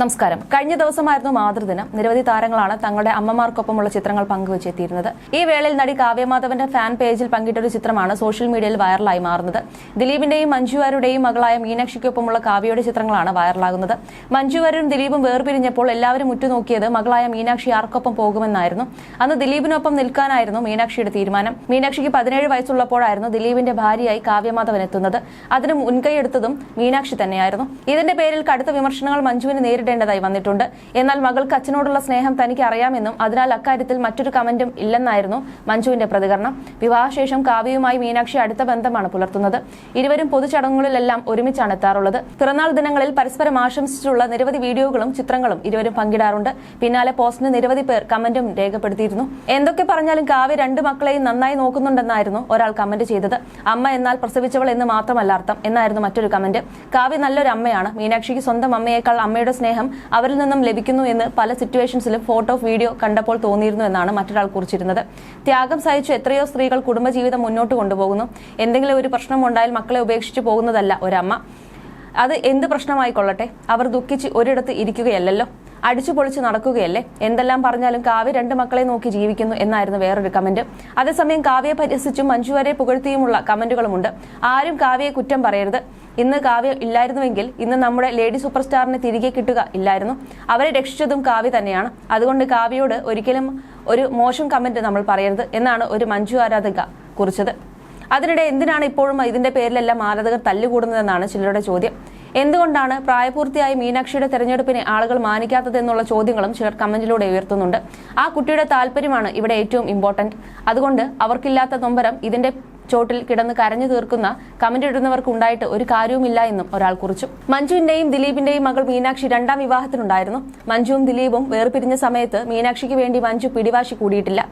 നമസ്കാരം. കഴിഞ്ഞ ദിവസമായിരുന്നു മാതൃദിനം. നിരവധി താരങ്ങളാണ് തങ്ങളുടെ അമ്മമാർക്കൊപ്പമുള്ള ചിത്രങ്ങൾ പങ്കുവച്ചെത്തിയിരുന്നത്. ഈ വേളയിൽ നടി കാവ്യമാധവന്റെ ഫാൻ പേജിൽ പങ്കിട്ടൊരു ചിത്രമാണ് സോഷ്യൽ മീഡിയയിൽ വൈറലായി മാറുന്നത്. ദിലീപിന്റെയും മഞ്ജുവാരുടെയും മകളായ മീനാക്ഷിക്കൊപ്പമുള്ള കാവ്യയുടെ ചിത്രങ്ങളാണ് വൈറലാകുന്നത് മഞ്ജുവാരും ദിലീപും വേർപിരിഞ്ഞപ്പോൾ എല്ലാവരും ഉറ്റുനോക്കിയത് മകളായ മീനാക്ഷി ആർക്കൊപ്പം പോകുമെന്നായിരുന്നു. അന്ന് ദിലീപിനൊപ്പം നിൽക്കാനായിരുന്നു മീനാക്ഷിയുടെ തീരുമാനം. മീനാക്ഷിക്ക് പതിനേഴ് വയസ്സുള്ളപ്പോഴായിരുന്നു ദിലീപിന്റെ ഭാര്യയായി കാവ്യമാധവൻ എത്തുന്നത്. അതിന് മുൻകൈയെടുത്തതും മീനാക്ഷി തന്നെയായിരുന്നു. ഇതിന്റെ പേരിൽ കടുത്ത വിമർശനങ്ങൾ മഞ്ജുവിന് നേരിടേണ്ടതായി വന്നിട്ടുണ്ട്. എന്നാൽ മകൾക്ക് അച്ഛനോടുള്ള സ്നേഹം തനിക്ക് അറിയാമെന്നും അതിനാൽ അക്കാര്യത്തിൽ മറ്റൊരു കമന്റും ഇല്ലെന്നായിരുന്നു മഞ്ജുവിന്റെ പ്രതികരണം. വിവാഹശേഷം കാവ്യയുമായി മീനാക്ഷി അടുത്ത ബന്ധമാണ് പുലർത്തുന്നത്. ഇരുവരും പൊതുചടങ്ങുകളിലെല്ലാം ഒരുമിച്ചാണ് എത്താറുള്ളത്. പിറന്നാൾ ദിനങ്ങളിൽ പരസ്പരം ആശംസിച്ചുള്ള നിരവധി വീഡിയോകളും ചിത്രങ്ങളും ഇരുവരും പങ്കിടാറുണ്ട്. പിന്നാലെ പോസ്റ്റിന് നിരവധി പേർ കമന്റും രേഖപ്പെടുത്തിയിരുന്നു. എന്തൊക്കെ പറഞ്ഞാലും കാവ്യ രണ്ട് മക്കളെയും നന്നായി നോക്കുന്നുണ്ടെന്നായിരുന്നു ഒരാൾ കമന്റ് ചെയ്തത്. അമ്മ എന്നാൽ പ്രസവിച്ചവൾ എന്ന് മാത്രമല്ല അർത്ഥം എന്നായിരുന്നു മറ്റൊരു കമന്റ്. കാവ്യ നല്ലൊരു അമ്മയാണ് മീനാക്ഷിക്ക് സ്വന്തം അമ്മയേക്കാൾ അമ്മയുടെ സ്നേഹം അവരിൽ നിന്നും ലഭിക്കുന്നു എന്ന് പല സിറ്റുവേഷൻസിലും ഫോട്ടോ വീഡിയോ കണ്ടപ്പോൾ തോന്നിയിരുന്നു എന്നാണ് മറ്റൊരാൾ കുറിച്ചിരുന്നത്. ത്യാഗം സഹിച്ചു എത്രയോ സ്ത്രീകൾ കുടുംബജീവിതം മുന്നോട്ട് കൊണ്ടുപോകുന്നു. എന്തെങ്കിലും ഒരു പ്രശ്നം ഉണ്ടായാൽ മക്കളെ ഉപേക്ഷിച്ച് പോകുന്നതല്ല ഒരമ്മ. അത് എന്ത് പ്രശ്നമായിക്കൊള്ളട്ടെ? അവർ ദുഃഖിച്ച് ഒരിടത്ത് ഇരിക്കുകയല്ലല്ലോ. അടിച്ചു പൊളിച്ച് നടക്കുകയല്ലേ? എന്തെല്ലാം പറഞ്ഞാലും കാവ്യ രണ്ട് മക്കളെ നോക്കി ജീവിക്കുന്നു എന്നായിരുന്നു വേറൊരു കമന്റ് അതേസമയം കാവ്യയെ പരിഹസിച്ചും മഞ്ജുവരെ പുകഴ്ത്തിയുമുള്ള കമന്റുകളുമുണ്ട് ആരും കാവ്യയെ കുറ്റം പറയരുത്. ഇന്ന് കാവ്യ ഇല്ലായിരുന്നുവെങ്കിൽ ഇന്ന് നമ്മുടെ ലേഡി സൂപ്പർ സ്റ്റാറിനെ തിരികെ കിട്ടുക ഇല്ലായിരുന്നു. അവരെ രക്ഷിച്ചതും കാവ്യ തന്നെയാണ്. അതുകൊണ്ട് കാവ്യയോട് ഒരിക്കലും ഒരു മോശം കമന്റ് നമ്മൾ പറയരുത് എന്നാണ് ഒരു മഞ്ജു ആരാധക കുറിച്ചത്. അതിനിടെ എന്തിനാണ് ഇപ്പോഴും ഇതിന്റെ പേരിലെല്ലാം ആരാധകർ തല്ലുകൂടുന്നതെന്നാണ് ചിലരുടെ ചോദ്യം. എന്തുകൊണ്ടാണ് പ്രായപൂർത്തിയായി മീനാക്ഷിയുടെ തെരഞ്ഞെടുപ്പിനെ ആളുകൾ മാനിക്കാത്തതെന്നുള്ള ചോദ്യങ്ങളും ചിലർ കമന്റിലൂടെ ഉയർത്തുന്നുണ്ട്. ആ കുട്ടിയുടെ താല്പര്യമാണ് ഇവിടെ ഏറ്റവും ഇമ്പോർട്ടന്റ് അതുകൊണ്ട് അവർക്കില്ലാത്ത നൊമ്പരം ഇതിന്റെ ചോട്ടിൽ കിടന്ന് കരഞ്ഞു തീർക്കുന്ന കമന്റ് ഇടുന്നവർക്ക് ഉണ്ടായിട്ട് ഒരു കാര്യവുമില്ല എന്നും ഒരാൾ കുറിച്ചു. മഞ്ജുവിന്റെയും ദിലീപിന്റെയും മകൾ മീനാക്ഷി രണ്ടാം വിവാഹത്തിനുണ്ടായിരുന്നു. മഞ്ജുവും ദിലീപും വേർപിരിഞ്ഞ സമയത്ത് മീനാക്ഷിക്ക് വേണ്ടി മഞ്ജു പിടിവാശി കൂടിയിട്ടില്ല.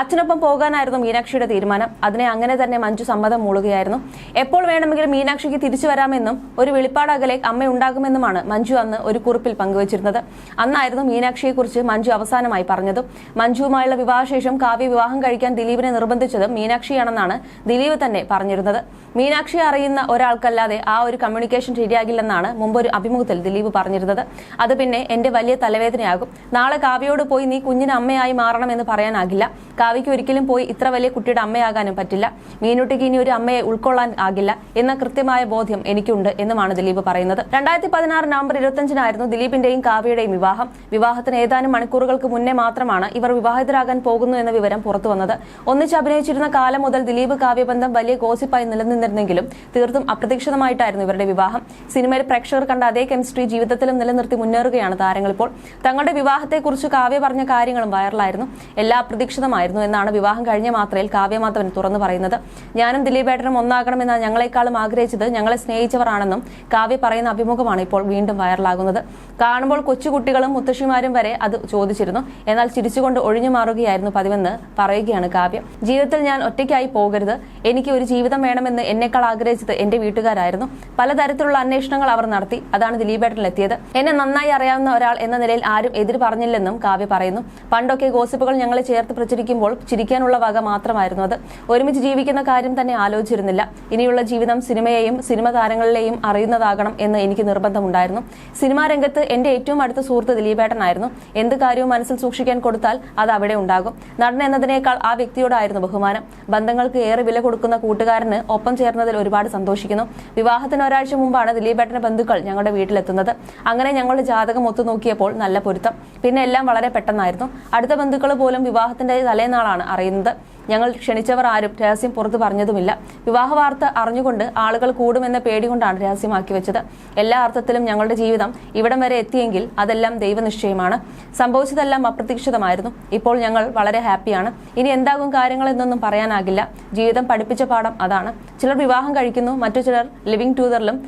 അച്ഛനൊപ്പം പോകാനായിരുന്നു മീനാക്ഷിയുടെ തീരുമാനം. അതിനെ അങ്ങനെ തന്നെ മഞ്ജു സമ്മതം മൂളുകയായിരുന്നു. എപ്പോൾ വേണമെങ്കിലും മീനാക്ഷിക്ക് തിരിച്ചു വരാമെന്നും ഒരു വെളിപ്പാടകലെ അമ്മ ഉണ്ടാകുമെന്നുമാണ് മഞ്ജു അന്ന് ഒരു കുറിപ്പിൽ പങ്കുവച്ചിരുന്നത്. അന്നായിരുന്നു മീനാക്ഷിയെക്കുറിച്ച് മഞ്ജു അവസാനമായി പറഞ്ഞതും. മഞ്ജുവുമായുള്ള വിവാഹശേഷം കാവ്യ വിവാഹം കഴിക്കാൻ ദിലീപിനെ നിർബന്ധിച്ചത് മീനാക്ഷിയാണെന്നാണ് ദിലീപ് തന്നെ പറഞ്ഞിരുന്നത്. മീനാക്ഷി അറിയുന്ന ഒരാൾക്കല്ലാതെ ആ ഒരു കമ്മ്യൂണിക്കേഷൻ ശരിയാകില്ലെന്നാണ് ഒരു അഭിമുഖത്തിൽ ദിലീപ് പറഞ്ഞിരുന്നത്. അത് പിന്നെ എന്റെ വലിയ തലവേദനയാകും. നാളെ കാവ്യയോട് പോയി നീ കുഞ്ഞിന് അമ്മയായി മാറണമെന്ന് പറയാനാകില്ല. കാവ്യയ്ക്ക് ഒരിക്കലും പോയി ഇത്ര വലിയ കുട്ടിയുടെ അമ്മയാകാനും പറ്റില്ല. മീനുട്ടിക്ക് ഇനി ഒരു അമ്മയെ ഉൾക്കൊള്ളാൻ ആകില്ല. എന്ന കൃത്യമായ ബോധ്യം എനിക്കുണ്ട് എന്നുമാണ് ദിലീപ് പറയുന്നത്. രണ്ടായിരത്തി പതിനാറ് നവംബർ ഇരുപത്തിയഞ്ചിനായിരുന്നു ദിലീപിന്റെയും കാവ്യയുടെയും വിവാഹം. വിവാഹത്തിന് ഏതാനും മണിക്കൂറുകൾക്ക് മുന്നേ മാത്രമാണ് ഇവർ വിവാഹിതരാകാൻ പോകുന്നു എന്ന വിവരം പുറത്തു വന്നത്. ഒന്നിച്ച് അഭിനയിച്ചിരുന്ന കാലം മുതൽ ദിലീപ് കാവ്യബന്ധം വലിയ ഗോസിപ്പായി നിലനിന്നിരുന്നെങ്കിലും തീർത്തും അപ്രതീക്ഷിതമായിട്ടായിരുന്നു ഇവരുടെ വിവാഹം. സിനിമയിൽ പ്രേക്ഷകർ കണ്ട അതേ കെമിസ്ട്രി ജീവിതത്തിലും നിലനിർത്തി മുന്നേറുകയാണ് താരങ്ങൾ ഇപ്പോൾ. തങ്ങളുടെ വിവാഹത്തെക്കുറിച്ച് കാവ്യ പറഞ്ഞ കാര്യങ്ങളും വൈറലായിരുന്നു. എല്ലാ അപ്രതീക്ഷിതമായിരുന്നു. എന്നാണ് വിവാഹം കഴിഞ്ഞ മാത്രയിൽ കാവ്യമാധവൻ തുറന്നു പറയുന്നത്. ഞാനും ദിലീപേട്ടനും ഒന്നാകണമെന്ന് ഞങ്ങളെക്കാളും ആഗ്രഹിച്ചത് ഞങ്ങളെ സ്നേഹിച്ചവരാണെന്നും കാവ്യ പറയുന്ന അഭിമുഖമാണ് ഇപ്പോൾ വീണ്ടും വൈറലാകുന്നത്. കാണുമ്പോൾ കൊച്ചുകുട്ടികളും മുത്തശ്ശിമാരും വരെ അത് ചോദിച്ചിരുന്നു. എന്നാൽ ചിരിച്ചുകൊണ്ട് ഒഴിഞ്ഞു മാറുകയായിരുന്നു പതിവെന്ന് പറയുകയാണ് കാവ്യ. ജീവിതത്തിൽ ഞാൻ ഒറ്റയ്ക്കായി പോകരുത്. എനിക്ക് ഒരു ജീവിതം വേണമെന്ന് എന്നെക്കാൾ ആഗ്രഹിച്ചത് എന്റെ വീട്ടുകാരായിരുന്നു. പലതരത്തിലുള്ള അന്വേഷണങ്ങൾ അവർ നടത്തി. അതാണ് ദിലീപേട്ടനിലെത്തിയത്. എന്നെ നന്നായി അറിയാവുന്ന ഒരാൾ എന്ന നിലയിൽ ആരും എതിർ പറഞ്ഞില്ലെന്നും കാവ്യ പറയുന്നു. പണ്ടൊക്കെ ഗോസിപ്പുകൾ ഞങ്ങളെ ചേർത്ത് പ്രചരിക്കുമ്പോൾ ചിരിക്കാനുള്ള വക മാത്രമായിരുന്നു അത്. ഒരുമിച്ച് ജീവിക്കുന്ന കാര്യം തന്നെ ആലോചിച്ചിരുന്നില്ല. ഇനിയുള്ള ജീവിതം സിനിമയെയും സിനിമ താരങ്ങളിലെയും അറിയുന്നതാകണം എന്ന് എനിക്ക് നിർബന്ധമുണ്ടായിരുന്നു. സിനിമാ രംഗത്ത് എന്റെ ഏറ്റവും അടുത്ത സുഹൃത്ത് ദിലീപേട്ടനായിരുന്നു. എന്ത് കാര്യവും മനസ്സിൽ സൂക്ഷിക്കാൻ കൊടുത്താൽ അത് അവിടെ ഉണ്ടാകും. നടൻ എന്നതിനേക്കാൾ ആ വ്യക്തിയോടായിരുന്നു ബഹുമാനം. ബന്ധങ്ങൾക്ക് ഏറെ വില കൊടുക്കുന്ന കൂട്ടുകാരന് ഒപ്പം ചേർന്നതിൽ ഒരുപാട് സന്തോഷിക്കുന്നു. വിവാഹത്തിന് ഒരാഴ്ച മുമ്പാണ് ദിലീപേട്ടന്റെ ബന്ധുക്കൾ ഞങ്ങളുടെ വീട്ടിലെത്തുന്നത്. അങ്ങനെ ഞങ്ങളുടെ ജാതകം ഒത്തുനോക്കിയപ്പോൾ നല്ല പൊരുത്തം. പിന്നെ എല്ലാം വളരെ പെട്ടെന്നായിരുന്നു. അടുത്ത ബന്ധുക്കൾ പോലും വിവാഹത്തിന്റെ തലേനാളാണ് അറിയുന്നത്. ഞങ്ങൾ ക്ഷണിച്ചവർ ആരും രഹസ്യം പുറത്തു പറഞ്ഞതുമില്ല. വിവാഹ വാർത്ത അറിഞ്ഞുകൊണ്ട് ആളുകൾ കൂടുമെന്ന പേടി കൊണ്ടാണ് രഹസ്യമാക്കി വെച്ചത്. എല്ലാ അർത്ഥത്തിലും ഞങ്ങളുടെ ജീവിതം ഇവിടം വരെ എത്തിയെങ്കിൽ അതെല്ലാം ദൈവനിശ്ചയമാണ്. സംഭവിച്ചതെല്ലാം അപ്രതീക്ഷിതമായിരുന്നു. ഇപ്പോൾ ഞങ്ങൾ വളരെ ഹാപ്പിയാണ്. ഇനി എന്താകും കാര്യങ്ങൾ എന്നൊന്നും പറയാനാകില്ല. ജീവിതം പഠിപ്പിച്ച പാഠം അതാണ്. ചിലർ വിവാഹം കഴിക്കുന്നു മറ്റു ചിലർ ലിവിംഗ് ടൂതറിലും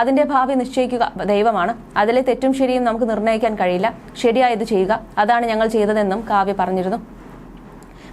അതിന്റെ ഭാവി നിശ്ചയിക്കുക ദൈവമാണ്. അതിലെ തെറ്റും ശരിയും നമുക്ക് നിർണയിക്കാൻ കഴിയില്ല. ശരിയായത് ചെയ്യുക. അതാണ് ഞങ്ങൾ ചെയ്തതെന്നും കാവ്യ പറഞ്ഞിരുന്നു.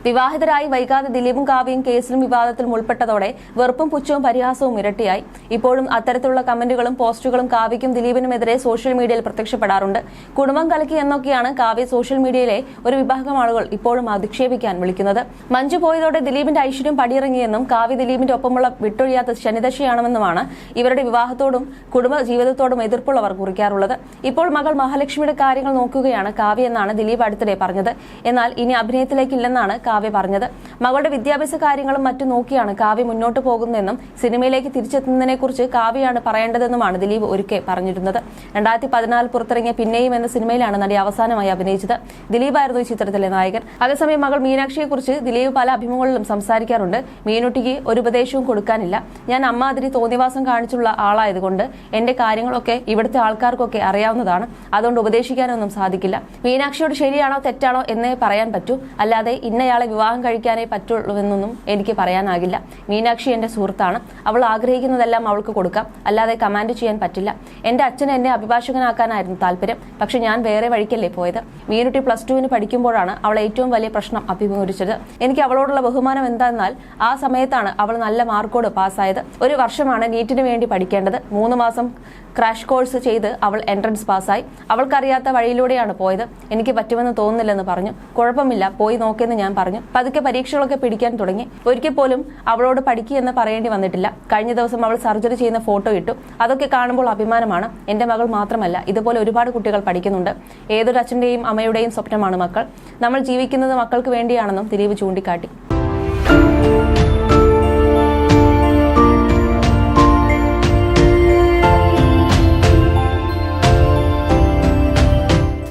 വിവാഹിതരായി വൈകാതെ ദിലീപും കാവ്യയും കേസിലും വിവാദത്തിലും ഉൾപ്പെട്ടതോടെ വെറുപ്പും പുച്ഛവും പരിഹാസവും ഇരട്ടിയായി. ഇപ്പോഴും അത്തരത്തിലുള്ള കമന്റുകളും പോസ്റ്റുകളും കാവ്യയ്ക്കും ദിലീപിനുമെതിരെ സോഷ്യൽ മീഡിയയിൽ പ്രത്യക്ഷപ്പെടാറുണ്ട്. കുടുംബം കലക്കി എന്നൊക്കെയാണ് കാവ്യ സോഷ്യൽ മീഡിയയിലെ ഒരു വിഭാഗം ആളുകൾ ഇപ്പോഴും അധിക്ഷേപിക്കാൻ വിളിക്കുന്നത്. മഞ്ജു പോയതോടെ ദിലീപിന്റെ ഐശ്വര്യം പടിയിറങ്ങിയെന്നും കാവ്യ ദിലീപിന്റെ ഒപ്പമുള്ള വിട്ടൊഴിയാത്ത ശനിദശയാണെന്നുമാണ് ഇവരുടെ വിവാഹത്തോടും കുടുംബ ജീവിതത്തോടും എതിർപ്പുള്ളവർ കുറിക്കാറുള്ളത്. ഇപ്പോൾ മകൾ മഹാലക്ഷ്മിയുടെ കാര്യങ്ങൾ നോക്കുകയാണ് കാവ്യ എന്നാണ് ദിലീപ് അടുത്തിടെ പറഞ്ഞത്. എന്നാൽ ഇനി അഭിനയത്തിലേക്കില്ലെന്നാണ് കാവ്യ പറഞ്ഞത്. മകളുടെ വിദ്യാഭ്യാസ കാര്യങ്ങളും മറ്റും നോക്കിയാണ് കാവ്യ മുന്നോട്ട് പോകുന്നതെന്നും സിനിമയിലേക്ക് തിരിച്ചെത്തുന്നതിനെ കുറിച്ച് കാവ്യയാണ് പറയേണ്ടതെന്നുമാണ് ദിലീപ് ഒരുക്കെ പറഞ്ഞിരുന്നത്. രണ്ടായിരത്തി പതിനാല് പുറത്തിറങ്ങിയ പിന്നെയും എന്ന സിനിമയിലാണ് നടി അവസാനമായി അഭിനയിച്ചത്. ദിലീപായിരുന്നു ഈ ചിത്രത്തിലെ നായകൻ. അതേസമയം മകൾ മീനാക്ഷിയെ കുറിച്ച് ദിലീപ് പല അഭിമുഖങ്ങളിലും സംസാരിക്കാറുണ്ട്. മീനുട്ടിക്ക് ഒരു ഉപദേശവും കൊടുക്കാനില്ല. ഞാൻ അമ്മാതിരി തോന്നിവാസം കാണിച്ചുള്ള ആളായതുകൊണ്ട് എന്റെ കാര്യങ്ങളൊക്കെ ഇവിടുത്തെ ആൾക്കാർക്കൊക്കെ അറിയാവുന്നതാണ്. അതുകൊണ്ട് ഉപദേശിക്കാനൊന്നും സാധിക്കില്ല. മീനാക്ഷിയോട് ശരിയാണോ തെറ്റാണോ എന്നേ പറയാൻ പറ്റൂ. അല്ലാതെ ഇന്നയാളെ വിവാഹം കഴിക്കാനേ പറ്റുള്ളൂവെന്നൊന്നും എനിക്ക് പറയാനാകില്ല. മീനാക്ഷി എന്റെ സുഹൃത്താണ്. അവൾ ആഗ്രഹിക്കുന്നതെല്ലാം അവൾക്ക് കൊടുക്കാം. അല്ലാതെ കമാൻഡ് ചെയ്യാൻ പറ്റില്ല. എന്റെ അച്ഛൻ എന്നെ അഭിഭാഷകനാക്കാനായിരുന്നു താല്പര്യം. പക്ഷെ ഞാൻ വേറെ വഴിക്കല്ലേ പോയത്? മീനുട്ടി പ്ലസ് ടുവിന് പഠിക്കുമ്പോഴാണ് അവൾ ഏറ്റവും വലിയ പ്രശ്നം അഭിമുഖീകരിച്ചത്. എനിക്ക് അവളോടുള്ള ബഹുമാനം എന്താണെന്നാൽ ആ സമയത്താണ് അവൾ നല്ല മാർക്കോട് പാസ്സായത്. ഒരു വർഷമാണ് നീറ്റിന് വേണ്ടി പഠിക്കേണ്ടത്. മൂന്ന് മാസം ക്രാഷ് കോഴ്സ് ചെയ്ത് അവൾ എൻട്രൻസ് പാസ്സായി. അവൾക്കറിയാത്ത വഴിയിലൂടെയാണ് പോയത്. എനിക്ക് പറ്റുമെന്ന് തോന്നുന്നില്ലെന്ന് പറഞ്ഞു. കുഴപ്പമില്ല. പോയി നോക്കിയെന്ന് ഞാൻ പറഞ്ഞു. പതുക്കെ പരീക്ഷകളൊക്കെ പിടിക്കാൻ തുടങ്ങി. ഒരിക്കൽ പോലും അവളോട് പഠിക്കുക എന്ന് പറയേണ്ടി വന്നിട്ടില്ല. കഴിഞ്ഞ ദിവസം അവൾ സർജറി ചെയ്യുന്ന ഫോട്ടോ ഇട്ടു. അതൊക്കെ കാണുമ്പോൾ അഭിമാനമാണ്. എന്റെ മകൾ മാത്രമല്ല ഇതുപോലെ ഒരുപാട് കുട്ടികൾ പഠിക്കുന്നുണ്ട്. ഏതൊരു അച്ഛന്റെയും അമ്മയുടെയും സ്വപ്നമാണ് മക്കൾ. നമ്മൾ ജീവിക്കുന്നത് മക്കൾക്ക് വേണ്ടിയാണെന്നും ദിലീപ് ചൂണ്ടിക്കാട്ടി.